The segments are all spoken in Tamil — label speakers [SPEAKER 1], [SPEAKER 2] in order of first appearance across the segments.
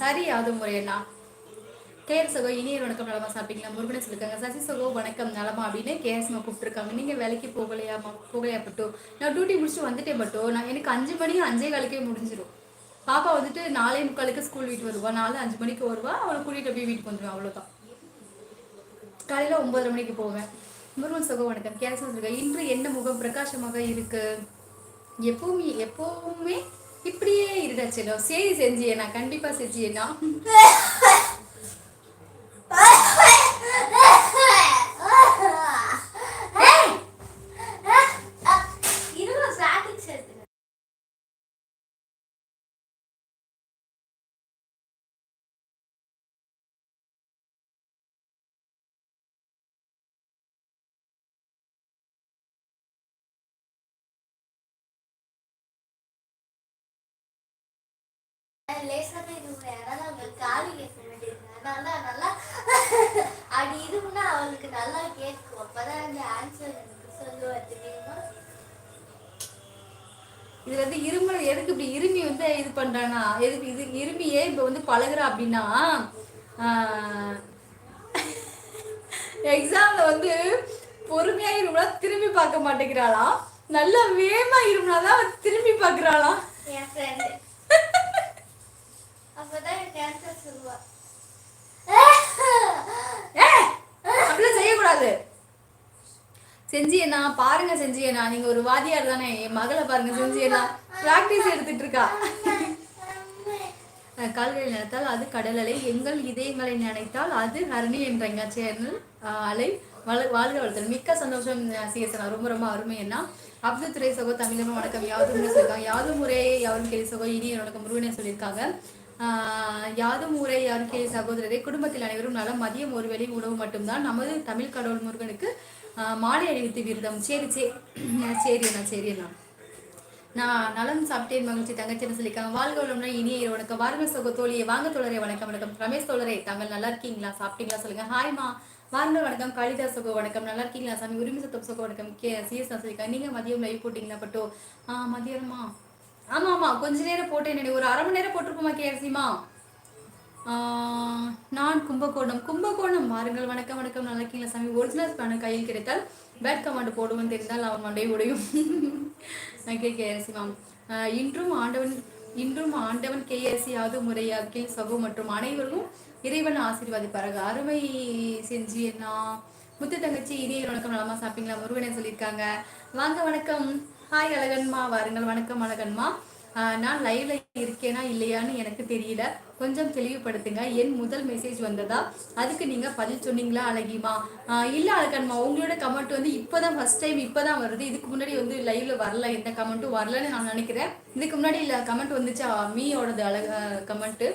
[SPEAKER 1] சரி அது முறையண்ணா கேர் சகோ இனியர் வணக்கம் நலமா சாப்பிட்டீங்களா? முருகனை சொல்லிருக்காங்க. சசி சகோ வணக்கம் நலமா அப்படின்னு கேஎஸ்மா கூப்பிட்டுருக்காங்க. நீங்கள் வேலைக்கு போகலையாமா போகலையா பட்டோ? நான் டியூட்டி முடிச்சுட்டு வந்துட்டேன் பட்டோ. நான் எனக்கு அஞ்சு மணி அஞ்சே காலுக்கே முடிஞ்சிடும் பாப்பா வந்துட்டு நாலே முக்காலுக்கு ஸ்கூல் வீட்டு வருவா. நாலு அஞ்சு மணிக்கு வருவா. அவளை கூட்டிகிட்டு போய் வீட்டுக்கு வந்துடுவேன் அவ்வளோதான் காலையில் ஒன்பதரை மணிக்கு போவேன். முருகன் சகோ வணக்கம். கேஎஸ் சொல்லிருக்கேன் இன்று என்ன முகம் பிரகாசமாக இருக்குது எப்பவுமே எப்பவுமே இப்படியே இருடா செல்லம். சரி செஞ்சியே நான் கண்டிப்பா செஞ்சியேனா
[SPEAKER 2] லேசான இது அதனால அவங்க காலி கேட்க நல்லா நல்லா அப்படி இதுன்னா அவளுக்கு நல்லா கேட்கும். அப்பதான் அந்த ஆன்சர் எனக்கு சொல்லுவா தெரியுமா?
[SPEAKER 1] இது வந்து இருமல் எதுக்கு இப்படி இருமி வந்து இது பண்றானா? எதுக்கு இது இருமியே இப்ப வந்து பழகுறா அப்படின்னா எக்ஸாம்ல வந்து பொறுமையா இருமுனா திரும்பி பார்க்க மாட்டேங்கிறாளாம். நல்லா வேகமா இருமுனாதான் அவ திரும்பி பார்க்கறாளாம்.
[SPEAKER 2] என் ஃப்ரெண்டு அப்பதான் சொல்லுவா.
[SPEAKER 1] அப்படிலாம் செய்யக்கூடாது. செஞ்சியண்ணா பாருங்க செஞ்சியண்ணா. நீங்க ஒரு வாதியார் தானே. என் மகளை பாருங்க செஞ்சியண்ணா. பிராக்டிஸ் எடுத்துட்டு இருக்கா. கால்களை நினைத்தால் அது கடல் அலை. எங்கள் இதயங்களை நினைத்தால் அது ஹரணி என்ற சேனல் அலை. வள வாழ்க வளர்த்தல் மிக்க சந்தோஷம் சிஎஸ்னா ரொம்ப ரொம்ப அருமை என்ன அப்துல் துறை சகோ தமிழகம் வணக்கம். யாவது முறை சொல்லியிருக்காங்க யாதும் முறையை யாரும் கேள்வி சகோ இனி வணக்கம். முருகனை சொல்லியிருக்காங்க. யாதும் ஊரை அருகே சகோதரரை குடும்பத்தில் அனைவரும் நலம். மதியம் ஒரு வேளை உணவு மட்டும்தான். நமது தமிழ் கடவுள் முருகனுக்கு ஆஹ் மாலை அணிவித்து விருதம். சரி சரி சரி அண்ணா சரி அண்ணா. நான் நலம் சாப்பிட்டேன் மகிழ்ச்சி. தங்கச்சின்னு சொல்லியிருக்காங்க? வாழ்க வளம்னா இனிய வணக்கம். வாருங்கள் சகோ தோழியை வாங்க தோழரே வணக்கம் வணக்கம். ரமேஷ் தோழரே தாங்கள் நல்லா இருக்கீங்களா? சாப்பிட்டீங்களா சொல்லுங்க. ஹாய்மா வாருங்கள் வணக்கம். காளிதாஸ் சகோ வணக்கம். நல்லா இருக்கீங்களா? சாமி உரிமை சத்தம் சகோ வணக்கம். கே சிஎஸ் நான் சொல்லியிருக்காங்க. நீங்க மதியம் லைவ் போட்டிங்களா பட்டோ? ஆ மதியமா ஆமா ஆமா கொஞ்ச நேரம் போட்டேன் ஒரு அரை மணி நேரம் போட்டிருப்போமா கேஆர்சிமா? நான் கும்பகோணம் கும்பகோணம். வாருங்கள் வணக்கம் வணக்கம். நல்லா இருக்கீங்களா சாமி? ஒரிஜினல் ஸ்பேனர் கையில் கிடைத்தால் பேட் கமாண்ட் போடுவோம் தெரிந்தால் அவன் மண்டை உடையும். கே கேஆர்சி மேம் இன்றும் ஆண்டவன் இன்றும் ஆண்டவன் கேஎஸ்சி யாது முறையாக்கில் சகு மற்றும் அனைவரும் இறைவன் ஆசீர்வாதிப்பார்கள் அருமை செஞ்சு என்ன முத்து தங்கச்சி இனிய வணக்கம். நலமா சாப்பிட்டீங்களா? முருகனை சொல்லியிருக்காங்க. வாங்க வணக்கம். ஹாய் அழகன்மா. வாருங்கள். வணக்கம் அழகன்மா. நான் லைவ்ல இருக்கேனா இல்லையான்னு எனக்கு தெரியல. கொஞ்சம் தெளிவுபடுத்துங்க. என் முதல் மெசேஜ் வந்ததா? அதுக்கு நீங்க பதில் சொன்னீங்களா அழகிமா? இல்லை இல்ல அழகன்மா. உங்களோட கமெண்ட் வந்து இப்பதான் ஃபர்ஸ்ட் டைம் இப்பதான் வருது. இதுக்கு முன்னாடி வந்து லைவ்ல வரல. எந்த கமெண்ட்டும் வரலன்னு நான் நினைக்கிறேன். இதுக்கு முன்னாடி இல்ல கமெண்ட் வந்துச்சா? மீயோடது அழக கமெண்ட்டு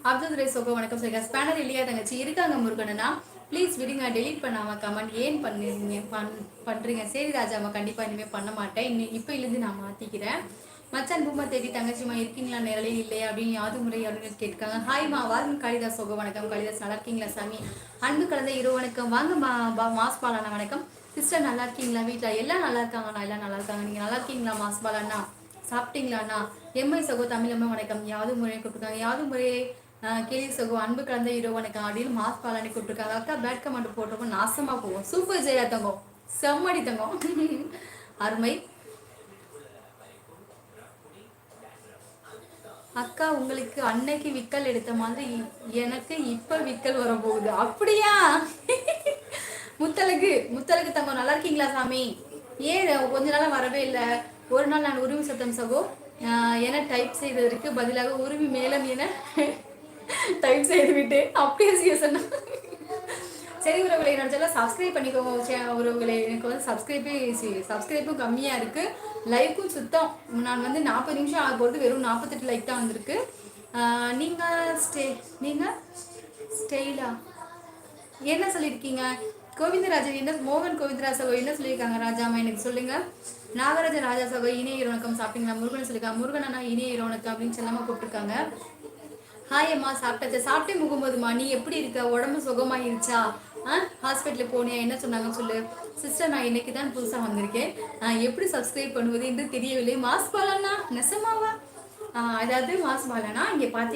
[SPEAKER 1] அப்துல் துரை சோகோ வணக்கம் சொல்லுங்க ஸ்பேனர் இல்லையா தங்கச்சி? இருக்காங்க முருகனா ப்ளீஸ் விடுங்க டெலீட் பண்ணாமல் கமெண்ட் ஏன் பண்ணுறீங்க பண் பண்ணுறீங்க சரி ராஜாமா கண்டிப்பாக இனிமேல் பண்ண மாட்டேன். இன்னும் இப்போலேருந்து நான் மாற்றிக்கிறேன் மச்சான் பூமா தேடி தங்கச்சிமா இருக்கீங்களா? நேரலே இல்லையா? அப்படின்னு யாது முறை அப்படின்னு கேட்காங்க ஹாய்மா வாருங்க காளிதாஸ் சோகோ வணக்கம். காளிதாஸ் நல்லா இருக்கீங்களா சாமி? அன்பு கலந்த இரவு வணக்கம். வாங்க மா பா- மாஸ் பாலானா வணக்கம். சிஸ்டர் நல்லா இருக்கீங்களா? வீட்டில் எல்லாம் நல்லா இருக்காங்கண்ணா எல்லாம் நல்லா இருக்காங்க. நீங்கள் நல்லா இருக்கீங்களா மாஸ் பாலாண்ணா சாப்பிட்டீங்களாண்ணா எம்ஐ சகோ தமிழம்மா வணக்கம். யாது முறையை கூப்பிட்டுருக்காங்க. யாது முறையை கிளி சகோ அன்பு கலந்த இரவனுக்கு அப்படின்னு மாஸ் பாலானி கூப்பிட்டுருக்காங்க அக்கா பேட் கமெண்ட் போட்டப்போ நாசமா போவோம் சூப்பர் ஜெயா தங்கம். செம்மடி தங்கம். அருமை. அக்கா உங்களுக்கு அன்னைக்கு விக்கல் எடுத்த மாதிரி எனக்கு இப்ப விக்கல் வர போகுது அப்படியா? முத்தலகு முத்தலகு தங்கம் நல்லா இருக்கீங்களா சாமி? ஏன் கொஞ்ச நாளா வரவே இல்லை? ஒரு நாள் நான் உருவி சத்தம் சகோ. என டைப் செய்ததற்கு பதிலாக உருவி மேலம் என டைப் செய்து விட்டேன் அப்படியே சிஎஸ்என் சரி உறவுகளை நினச்சாலும் சப்ஸ்கிரைப் பண்ணிக்கோங்க. உறவுகளை எனக்கு வந்து சப்ஸ்கிரைபே சப்ஸ்கிரைப்பும் கம்மியாக இருக்குது லைக்கும் சுத்தம். நான் வந்து நாற்பது நிமிஷம் ஆக போகிறது வெறும் நாற்பத்தெட்டு லைக் தான் வந்திருக்கு. நீங்கள் ஸ்டே நீங்கள் ஸ்டெயிலா என்ன சொல்லியிருக்கீங்க? கோவிந்தராஜன் என்ன மோகன் கோவிந்தராஜ் சகோ என்ன சொல்லியிருக்காங்க? ராஜாமா எனக்கு சொல்லுங்க. நாகராஜ ராஜா சகோ இணைய இரோணக்கம் சாப்பிட்டீங்களா? முருகன் சொல்லியிருக்காங்க முருகன் அண்ணா இணைய இரோணக்கம் அப்படின்னு சொல்லாமல் கூப்பிட்டுருக்காங்க. ஹாய் அம்மா சாப்பிட்டாச்சா? சாப்பிட்டே முகும்போதுமா நீ எப்படி இருக்க? உடம்பு சுகமாயிருச்சா? ஆ ஹாஸ்பிட்டலில் போனியா? என்ன சொன்னாங்கன்னு சொல்லு. சிஸ்டர் நான் இன்னைக்கு தான் புதுசாக வந்திருக்கேன். ஆ, எப்படி சப்ஸ்கிரைப் பண்ணுவது என்று தெரியவில்லை. மாஸ் பாலண்ணா நெசமாவா? ஆஹ் அதாவது மாஸ் பாலனா இங்கே பார்த்தி